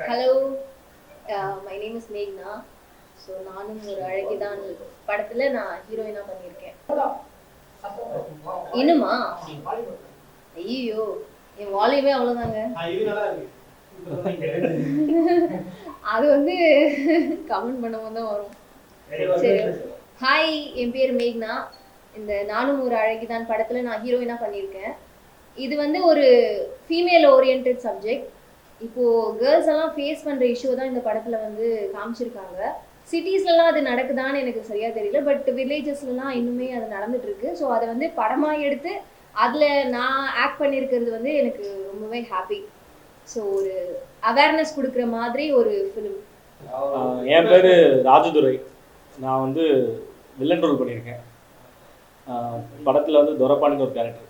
Hello my name is மேக்னா so நானும் ஒரு அழகிதான் படத்துல நான் ஹீரோயினா பண்ணியிருக்கேன். இன்னுமா? ஐயோ என் வால்யூமே அவ்வளோதாங்க அது வந்து கமெண்ட் பண்ணும்போது தான் வரும். சரி ஹாய் என் பேர் மேக்னா இந்த நானும் ஒரு அழகிதான் படத்துல நான் ஹீரோயினா பண்ணியிருக்கேன். இது வந்து ஒரு ஃபீமேல் ஓரியன்ட் சப்ஜெக்ட் இப்போ கேர்ள்ஸ் எல்லாம் ஃபேஸ் பண்ற இஷ்யூ தான் இந்த படத்துல வந்து காமிச்சிருக்காங்க. சிட்டிஸ்லலாம் அது நடக்குதான்னு எனக்கு சரியா தெரியல பட் வில்லேஜஸ்லலாம் இன்னுமே அது நடந்துட்டு இருக்கு ஸோ அதை வந்து படமா எடுத்து அதுல நான் ஆக்ட் பண்ணியிருக்கிறது வந்து எனக்கு ரொம்பவே ஹாப்பி ஸோ ஒரு அவேர்னஸ் கொடுக்குற மாதிரி ஒரு ஃபிலிம் என் பேர் ராஜதுரை. நான் வந்து வில்லன் ரோல் பண்ணியிருக்கேன். படத்தில் வந்து துரப்பாண்டின்னு ஒரு கேரக்டர்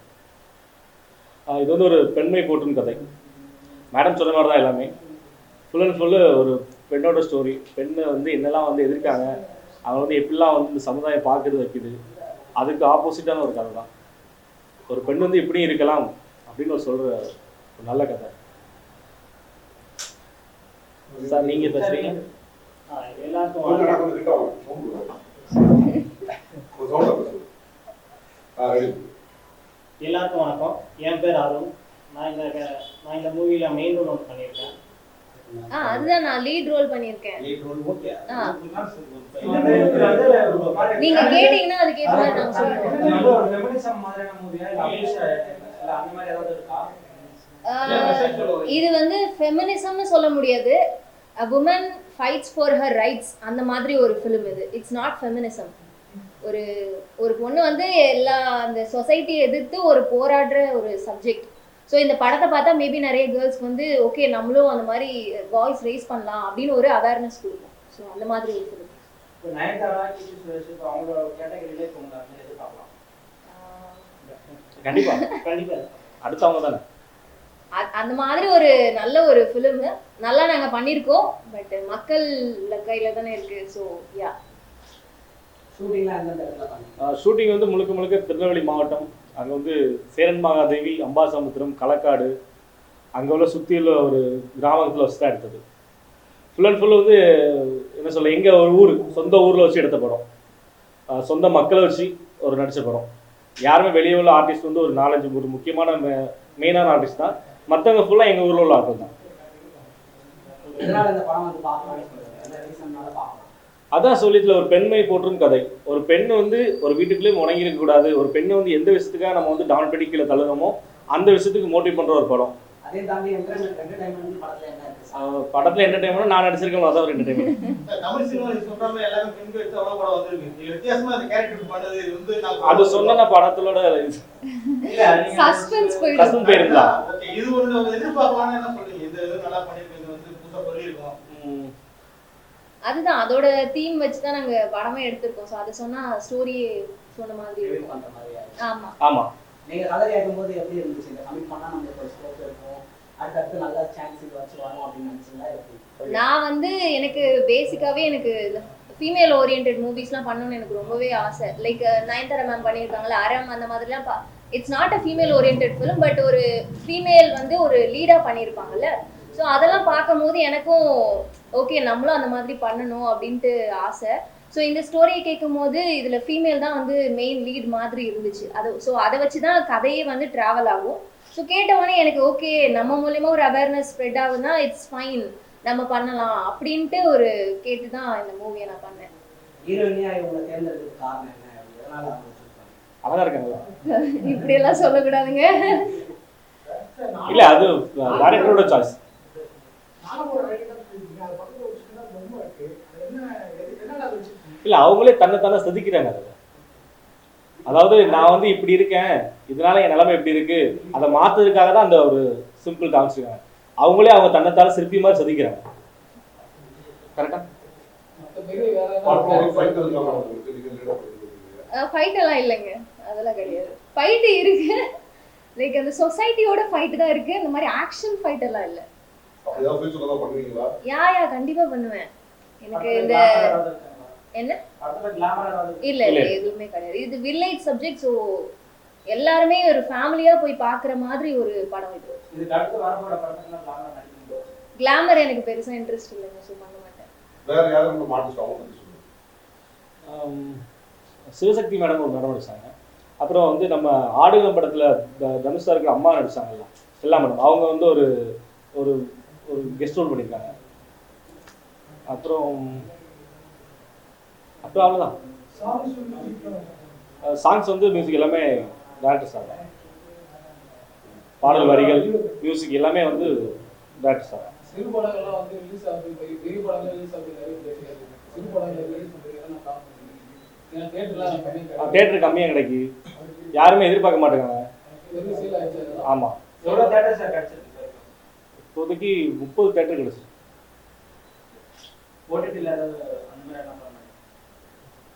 இது வந்து ஒரு பெண்மை போட்டுன்னு கதை. மேடம் சொன்ன மாதிரி தான் எல்லாமே. ஃபுல் அண்ட் ஃபுல்லு ஒரு பெண்ணோட ஸ்டோரி பெண்ணை வந்து என்னெல்லாம் வந்து எதிர்க்காங்க அவங்க வந்து எப்படிலாம் வந்து இந்த சமுதாயம் பார்க்குறது வைக்குது. அதுக்கு ஆப்போசிட்டான ஒரு கதை தான். ஒரு பெண் வந்து இப்படியும் இருக்கலாம் அப்படின்னு ஒரு சொல்கிற ஒரு நல்ல கதை. சார் நீங்கள் பேசுகிறீங்க எல்லாருக்கும் வணக்கம். என் பேர் அருண். நான் இந்த க- நான் இந்த மூவில மெயின் ரோல் ஒன்று பண்ணியிருக்கேன். ஆ அதுதான் நான் லீட் ரோல் பண்ணியிருக்கேன். ஆ. நீங்க கேட்டீங்கன்னா அதுக்கு ஏற்ற மாதிரி இது வந்து ஃபெமினிசம்னு சொல்ல முடியாது. A woman fights for her rights. அந்த மாதிரி ஒரு ஃபிலிம் இது. இட்ஸ் நாட் ஃபெமினிசம் ஒரு ஒரு பொண்ணு வந்து எல்லா அந்த சொசைட்டியை எதிர்த்து ஒரு போராடுற ஒரு சப்ஜெக்ட் ஸோ இந்த படத்தை பார்த்தா மேபி நிறைய கேர்ள்ஸ்க்கு வந்து ஓகே நம்மளும் அந்த மாதிரி வாய்ஸ் ரைஸ் பண்ணலாம் அப்படின்னு ஒரு அவேர்னஸ் கொடுக்கும். ஸோ அந்த மாதிரி கண்டிப்பா. அடுத்தவங்க தானே. அ- அந்த மாதிரி ஒரு நல்ல ஒரு ஃபிலிம் நல்லா நாங்க பண்ணியிருக்கோம் பட் மக்கள் கையில தானே இருக்கு. ஸோ யா ஷூட்டிங் வந்து முழுக்க முழுக்க திருநெல்வேலி மாவட்டம் அங்கே வந்து சேரன் மகாதேவி அம்பாசமுத்திரம் களக்காடு அங்கே உள்ள சுற்றியுள்ள ஒரு கிராமத்தில் வச்சு தான் எடுத்தது. ஃபுல் அண்ட் ஃபுல் வந்து என்ன சொல்ல எங்கள் ஒரு ஊர் சொந்த ஊரில் வச்சு எடுத்த படம். சொந்த மக்களை வச்சு ஒரு நடித்த படம். யாருமே வெளியே உள்ள ஆர்டிஸ்ட் வந்து ஒரு நாலஞ்சு ஒரு முக்கியமான மெயினான ஆர்டிஸ்ட் தான். மற்றவங்க ஃபுல்லாக எங்கள் ஊரில் உள்ள ஆர்டிஸ்ட் தான். அதான் சொல்லித்துல ஒரு பெண்மை போற்றும் கதை. ஒரு பெண் வந்து ஒரு வீட்டுக்குள்ளேயே முடங்கி இருக்க கூடாது. ஒரு பெண்ணை வந்து எந்த விஷயத்துக்காக நம்ம வந்து டவுன் பண்ணி கீழே தள்ளுறோமோ அந்த விஷயத்துக்கு மோட்டிவ் பண்ற ஒரு படம். படத்துல என்ன இருக்கு? சார் ஆஹ் படத்துல என்டர்டைன்மெண்ட் நான் நடிச்சிருக்கேன் அதான் ஒரு என்டர்டைன்மெண்ட் அது சொன்ன படத்தோட சஸ்பென்ஸ் போயிருந்தா. இது ஒண்ணு வந்து எதிர்பார்க்கலாம்னு என்ன சொல்றீங்க? இது நல்லா பண்ணிருக்கீங்க இது வந்து புதுசா சொல்லியிருக்கோம் உம் அதுதான் அதோட தீம் வச்சு தான் நாங்க படமே எடுத்திருக்கோம். ஸோ அதை சொன்னா ஸ்டோரி சொன்ன மாதிரி இருக்கும். ஆமா. ஆமா. நீங்க கதை கேட்கும்போது எப்படி இருந்துச்சு? இந்த கமிட் பண்ணா நம்மளுக்கு ஒரு ஸ்கோப் இருக்கும் அடுத்தடுத்து நல்ல சான்ஸ் இது வச்சு வரும் அப்படின்னு நினைச்சீங்களா? எப்படி? நான் வந்து எனக்கு பேசிக்காவே எனக்கு ஃபீமேல் ஓரியன்ட் மூவிஸ்லாம் பண்ணணும்னு எனக்கு ரொம்பவே ஆசை. லைக் நயன்தாரா மேம் பண்ணியிருக்காங்களா அரம் அந்த மாதிரிலாம் it's not a female orient film but ஒரு ஃபீமேல் வந்து ஒரு லீடாக பண்ணியிருப்பாங்கல்ல ஸோ அதெல்லாம் பார்க்கும்போது எனக்கும் ஓகே நம்மளும் அந்த மாதிரி பண்ணணும் அப்படின்ட்டு ஆசை. ஸோ இந்த ஸ்டோரியை கேட்கும் போது இதில் ஃபீமேல் தான் வந்து மெயின் லீட் மாதிரி இருந்துச்சு. அது ஸோ அதை வச்சு தான் கதையே வந்து ட்ராவல் ஆகும். ஸோ கேட்டவுடனே எனக்கு ஓகே நம்ம மூலயமா ஒரு அவேர்னஸ் ஸ்ப்ரெட் ஆகுதுன்னா இட்ஸ் ஃபைன் நம்ம பண்ணலாம் அப்படின்ட்டு ஒரு கேட்டு தான் இந்த மூவியை நான் பண்ணேன்? அழகா இருக்காங்களா? இப்படியெல்லாம் சொல்லக்கூடாதுங்க. இல்ல அது டேரக்டரோட சாய்ஸ் இல்ல அவங்களே தன்னை தானே செதுக்கிறாங்க அதுல அதாவது நான் வந்து இப்படி இருக்கேன் இதனால என் நிலைமை இப்படி இருக்கு அதை மாத்துறதுக்காக தான் அந்த ஒரு சிம்பிள் காமிச்சிருக்காங்க அவங்களே அவங்க தன்னைத்தால சிற்பி மாதிரி செதுக்கிறாங்க. கரெக்டா. ஃபைட் எல்லாம் இல்லைங்க. அதெல்லாம் கிடையாது. ஃபைட் இருக்கு. லைக் அந்த சொசைட்டியோட ஃபைட் தான் இருக்கு. இந்த மாதிரி ஆக்ஷன் ஃபைட் எல்லாம் இல்லை? யா யா கண்டிப்பா பண்ணுவேன். எனக்கு இந்த? என்ன? இல்ல இல்ல. எதுவுமே கிடையாது. இது வில்லேஜ் சப்ஜெக்ட் ஸோ எல்லாருமே ஒரு ஃபேமிலியா போய் பார்க்குற மாதிரி ஒரு படம் இது. கிளாமர் எனக்கு பெருசா இன்ட்ரெஸ்ட் இல்லைங்க ஸோ பண்ண மாட்டேன். வேற யாரும் சிவசக்தி மேடம் ஒரு மேடம் நடிச்சாங்க. அப்புறம் வந்து நம்ம ஆடுகம் படத்தில் தனுஷ் சாருக்கு அம்மா நடிச்சாங்கல்ல எல்லா மேடம் அவங்க வந்து ஒரு ஒரு ஒரு கெஸ்ட் ரோல் பண்ணியிருக்காங்க. அப்புறம் அப்புறம் அவ்வளோதான் சாங்ஸ் வந்து மியூசிக் எல்லாமே டேரக்டர் சார் தான். பாடல் வரிகள் மியூசிக் எல்லாமே வந்து டேரக்டர் சார் தான். சிறு படங்கள்லாம் வந்து ரிலீஸ் ஆகுது. பெரிய பெரிய படங்கள் ரிலீஸ் ஆகுது. நிறைய பேர் சிறு படங்கள் ரிலீஸ் பண்ணுறதுக்கு நான் காரணம் ஏன்னா தேட்டர்லாம் கம்மி தேட்டர் கம்மியாக கிடைக்கு யாருமே எதிர்பார்க்க மாட்டேங்கிறாங்க ஆமாம் எவ்வளோ தேட்டர் சார் கிடைச்சிருக்கு? சார் இப்போதைக்கு முப்பது தேட்டர் கிடச்சி ஓடிடியில் அந்த மாதிரி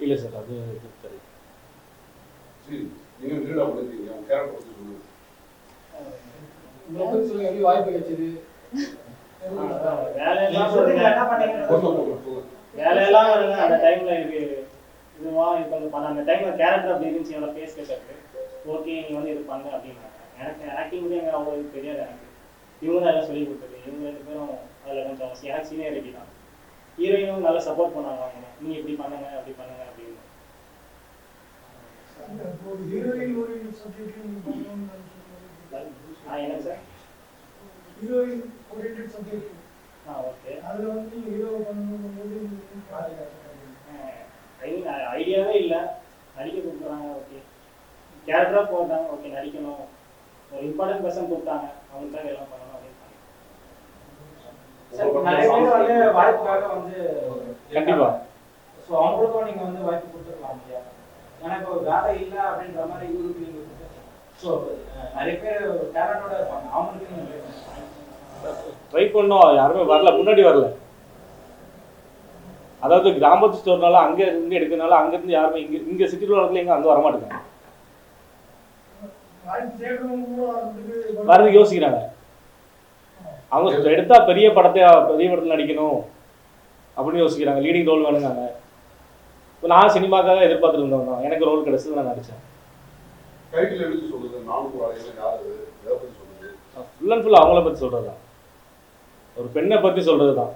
இல்லை சார் அது தெரியும் வாய்ப்பு கிடைச்சது? வேலையெல்லாம் வருங்க. அந்த டைம்ல எனக்கு இதுவா இது கொஞ்சம் பண்ண அந்த டைம்ல கேரக்டர் அப்படி இருந்துச்சு என்னோட ஃபேஸ் கேட்டது ஓகே நீ வந்து இது பண்ணு அப்படின்னாங்க. எனக்கு ஆக்டிங் எங்க அவ்வளோ தெரியாது எனக்கு. இவங்க தான் எல்லாம் சொல்லி கொடுத்தது. இவங்க ரெண்டு பேரும் அதில் கொஞ்சம் எனக்கு சீனியரிட்டி தான் ஹீரோயினும் நல்லா சப்போர்ட் பண்ணாங்க அவங்க. நீ இப்படி பண்ணுங்க அப்படி பண்ணுங்க அப்படின்னு. என்ன சார்? ஹீரோயின் சப்ஜெக்ட் ஆ ஓகே. அதுல வந்து ஹீரோ பண்ணணும் போது ஐடியாவே இல்லை. நடிக்க கூப்பிட்றாங்க ஓகே. கேரக்டராக போட்டாங்க ஓகே நடிக்கணும். ஒரு இம்பார்ட்டன்ட் பர்சன் கூப்பிட்டாங்க அவங்களுக்காக எல்லாம் பண்ணணும் அப்படின்னு பண்ணேன். சார், இப்ப நிறைய பேர் வந்து வாய்ப்புக்காக வந்து கண்டிப்பா. ஸோ அவங்களுக்கும் நீங்க வந்து வாய்ப்பு கொடுத்துருக்கலாம் இல்லையா? ஏன்னா இப்போ வேலை இல்லை அப்படின்ற மாதிரி இவருக்கு நீங்க ஸோ நிறைய பேர் டேலண்டோட இருப்பாங்க. அவங்களுக்கு நீங்க ட்ரை பண்ணோம். யாருமே வரல. முன்னாடி வரல. அதாவது கிராமத்து ஸ்டோர்னால அங்க இருந்து எடுக்கிறனால அங்க இருந்து யாருமே இங்க இங்க சிட்டில வரதுல எங்க அங்க வர மாட்டேங்க வாய்ப்பு தேடுறவங்க கூட வரதுக்கு வரதுக்கு யோசிக்கிறாங்க. அவங்க எடுத்தா பெரிய படத்தை பெரிய படத்துல நடிக்கணும் அப்படின்னு யோசிக்கிறாங்க. லீடிங் ரோல் வேணுங்காங்க இப்போ நான் சினிமாக்காக எதிர்பார்த்துட்டு இருந்தவங்க தான். எனக்கு ரோல் கிடைச்சது நான் சொல்லுது ஃபுல் அண்ட் ஃபுல் அவங்கள பத்தி சொல்றது தான் ஒரு பெண்ணை பத்தி சொல்றது தான்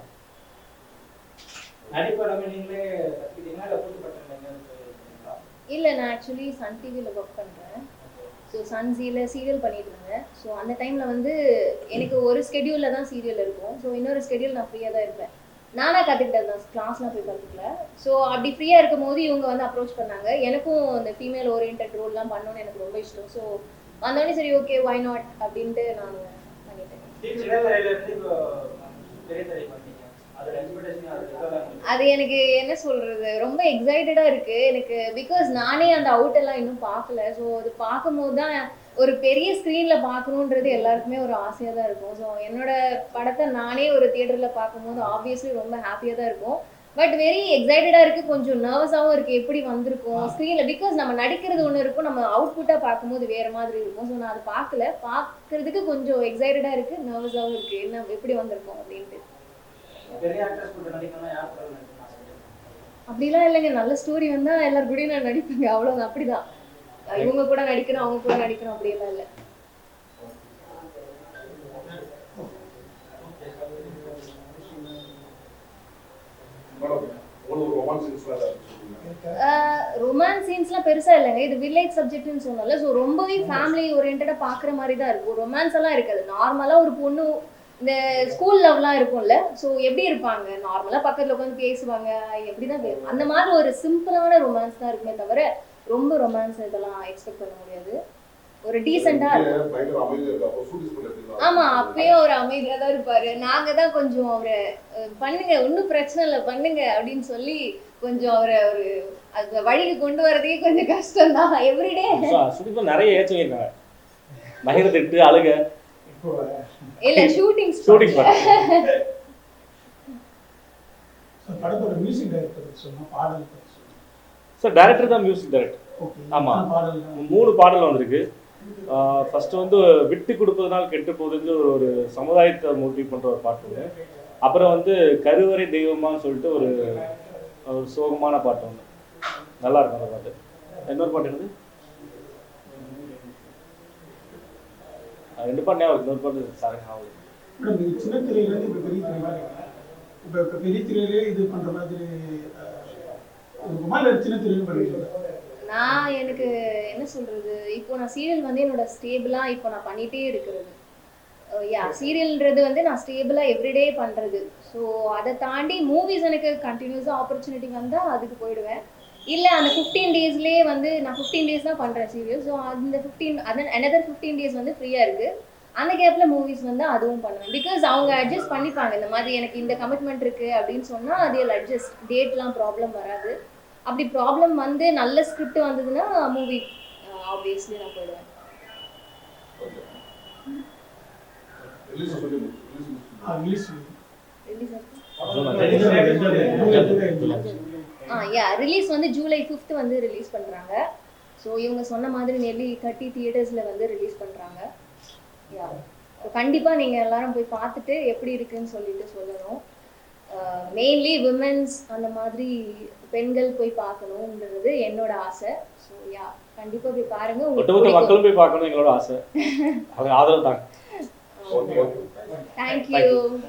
இல்லை நான் ஆக்சுவலி சன் டிவியில் ஒர்க் பண்ணுறேன் ஸோ சன் ஜியில் சீரியல் பண்ணிட்டு இருந்தேன் ஸோ அந்த டைமில் வந்து எனக்கு ஒரு ஸ்கெடியூலில் தான் சீரியல் இருக்கும். ஸோ இன்னொரு ஸ்கெடியூல் நான் ஃப்ரீயாக தான் இருப்பேன். நானாக கற்றுக்கிட்டது தான். கிளாஸ்லாம் போய் கற்றுக்கல ஸோ அப்படி ஃப்ரீயாக இருக்கும் போது இவங்க வந்து அப்ரோச் பண்ணாங்க. எனக்கும் இந்த ஃபீமேல் ஓரியன்ட் ரோல்லாம் பண்ணணும்னு எனக்கு ரொம்ப இஷ்டம். ஸோ வந்தோடனே சரி ஓகே வை நாட் அப்படின்ட்டு நான் பண்ணிட்டேன். அது எனக்கு என்ன சொல்றது? ரொம்ப எக்ஸைட்டடா இருக்கு. எனக்கு பிகாஸ் நானே அந்த அவுட் எல்லாம் இன்னும் பார்க்கல. ஸோ அது பார்க்கும்போது தான் ஒரு பெரிய ஸ்க்ரீன்ல பார்க்கணுன்றது எல்லாருக்குமே ஒரு ஆசையா தான் இருக்கும். ஸோ என்னோட படத்தை நானே ஒரு தியேட்டர்ல பார்க்கும்போது ஆப்வியஸ்லி ரொம்ப ஹாப்பியா தான் இருக்கும். பட் வெரி எக்ஸைட்டடா இருக்கு. கொஞ்சம் நர்வஸாகவும் இருக்கு. எப்படி வந்திருக்கும்? ஸ்க்ரீன்ல பிகாஸ் நம்ம நடிக்கிறது ஒன்று இருக்கும். நம்ம அவுட்புட்டா பார்க்கும்போது வேற மாதிரி இருக்கும். ஸோ நான் அதை பார்க்கல. பார்க்கறதுக்கு கொஞ்சம் எக்ஸைட்டடா இருக்கு. நர்வஸாகவும் இருக்கு. என்ன எப்படி வந்திருக்கோம் அப்படின்ட்டு. அப்படிலாம் இல்லைங்க. நல்ல ஸ்டோரி வந்தா எல்லார் கூடயும் நான் நடிப்பேங்க. அவ்வளவுதான். அப்படிதான். இவங்க கூட நடிக்கணும் அவங்க கூட நடிக்கணும் அப்படியெல்லாம் இல்லை. ரொமான்ஸ் சீன்ஸ்லாம் பெருசா இல்லைங்க. இது வில்லேஜ் சப்ஜெக்ட்னு சொன்னால ஸோ ரொம்பவே ஃபேமிலி ஓரியன்டா பார்க்குற மாதிரி தான் இருக்கும். ரொமான்ஸ் எல்லாம் இருக்காது. நார்மலா ஒரு பொண்ணு இந்த ஸ்கூல் லவ்லாம் இருக்கும்ல ஸோ எப்படி இருப்பாங்க? நார்மலா பக்கத்துல உட்காந்து பேசுவாங்க எப்படிதான் அந்த மாதிரி ஒரு சிம்பிளான ரொமான்ஸ் தான் இருக்குமே தவிர ரொம்ப ரொமான்ஸ் இதெல்லாம் எக்ஸ்பெக்ட் பண்ண முடியாது. ஒரு டீசெண்டா ஆமா அப்பயும் அவர் அமைதியா தான் இருப்பாரு. நாங்க தான் கொஞ்சம் அவரை பண்ணுங்க ஒன்றும் பிரச்சனை இல்லை பண்ணுங்க அப்படின்னு சொல்லி கொஞ்சம் அவரை ஒரு அது வழிக்கு கொண்டு வரதே கொஞ்சம் கஷ்டம் தான் எவ்ரிடே நிறைய ஏற்றம் இருக்காங்க பயங்கர திட்டு அழுக. இல்ல ஷூட்டிங் ஷூட்டிங் படத்தோட மியூசிக் டைரக்டர் சொன்னா பாடல். சார் டைரக்டர் தான் மியூசிக் டைரக்டர் ஓகே ஆமா. மூணு பாடல் வந்திருக்கு ஃபர்ஸ்ட் வந்து விட்டு கொடுப்பதனால் கெட்டு போகுதுன்னு ஒரு சமுதாயத்தை மோட்டிவ் பண்ற ஒரு பாட்டு ஒன்று அப்புறம் வந்து கருவறை தெய்வமான்னு சொல்லிட்டு ஒரு ஒரு சோகமான பாட்டு ஒன்று நல்லா இருக்கும் அந்த பாட்டு. இன்னொரு பாட்டு என்னது? ரெண்டு பாட்டு ஞாபகம். இன்னொரு பாட்டு சாரி நீங்க சின்ன திரையிலேருந்து இப்போ பெரிய திரை வரீங்க இப்போ இப்போ பெரிய திரையிலே இது பண்ற மாதிரி அஹ், இருக்குமா இல்லை சின்ன திரையிலும் பண்ணுவீங்களா நான் எனக்கு என்ன சொல்றது? இப்போ நான் சீரியல் வந்து என்னோட ஸ்டேபிளா இப்போ நான் பண்ணிட்டே இருக்கிறது. யா சீரியல்ன்றது வந்து நான் ஸ்டேபிளா எவ்ரிடே பண்றது. ஸோ அதை தாண்டி மூவிஸ் எனக்கு கண்டினியூஸாக ஆப்பர்ச்சுனிட்டி வந்தால் அதுக்கு போயிடுவேன். இல்லை அந்த ஃபிஃப்டீன் டேஸ்லேயே வந்து நான் ஃபிஃப்டீன் டேஸ் தான் பண்ணுறேன் சீரியல் ஸோ அந்த ஃபிஃப்டீன் அதன் another ஃபிஃப்டீன் டேஸ் வந்து ஃப்ரீயாக இருக்குது அந்த கேப்பில் மூவிஸ் வந்து அதுவும் பண்ணுவேன். பிகாஸ் அவங்க அட்ஜஸ்ட் பண்ணிப்பாங்க இந்த மாதிரி எனக்கு இந்த கமிட்மெண்ட் இருக்குது அப்படின்னு சொன்னால் அதில் அட்ஜஸ்ட் டேட்லாம் ப்ராப்ளம் வராது. அப்படி ப்ராப்ளம் வந்து நல்ல ஸ்கிரிப்ட் வந்ததுன்னா மூவி ஆப்வியஸ்லி நான் போயிடுவேன். ரிலீஸ் சொல்லி ரிலீஸ் ரிலீஸ் ரிலீஸ் ஆ யா ரிலீஸ் வந்து ஜூலை ஃபிஃப்த் வந்து ரிலீஸ் பண்ணுறாங்க ஸோ இவங்க சொன்ன மாதிரி நெல்லி தேர்ட்டி தியேட்டர்ஸில் வந்து ரிலீஸ் பண்ணுறாங்க யா கண்டிப்பாக நீங்கள் எல்லாரும் போய் பார்த்துட்டு எப்படி இருக்குன்னு சொல்லிட்டு சொல்லணும். மெயின்லி விமென்ஸ் அந்த மாதிரி பெண்கள் போய் பார்க்கணுன்றது என்னோட ஆசை. ஸோ யா கண்டிப்பாக போய் பாருங்க. ஒட்டுமொத்த மக்களும் போய் பார்க்கணும் எங்களோட ஆசை. அவங்க ஆதரவு தாங்க தேங்க்யூ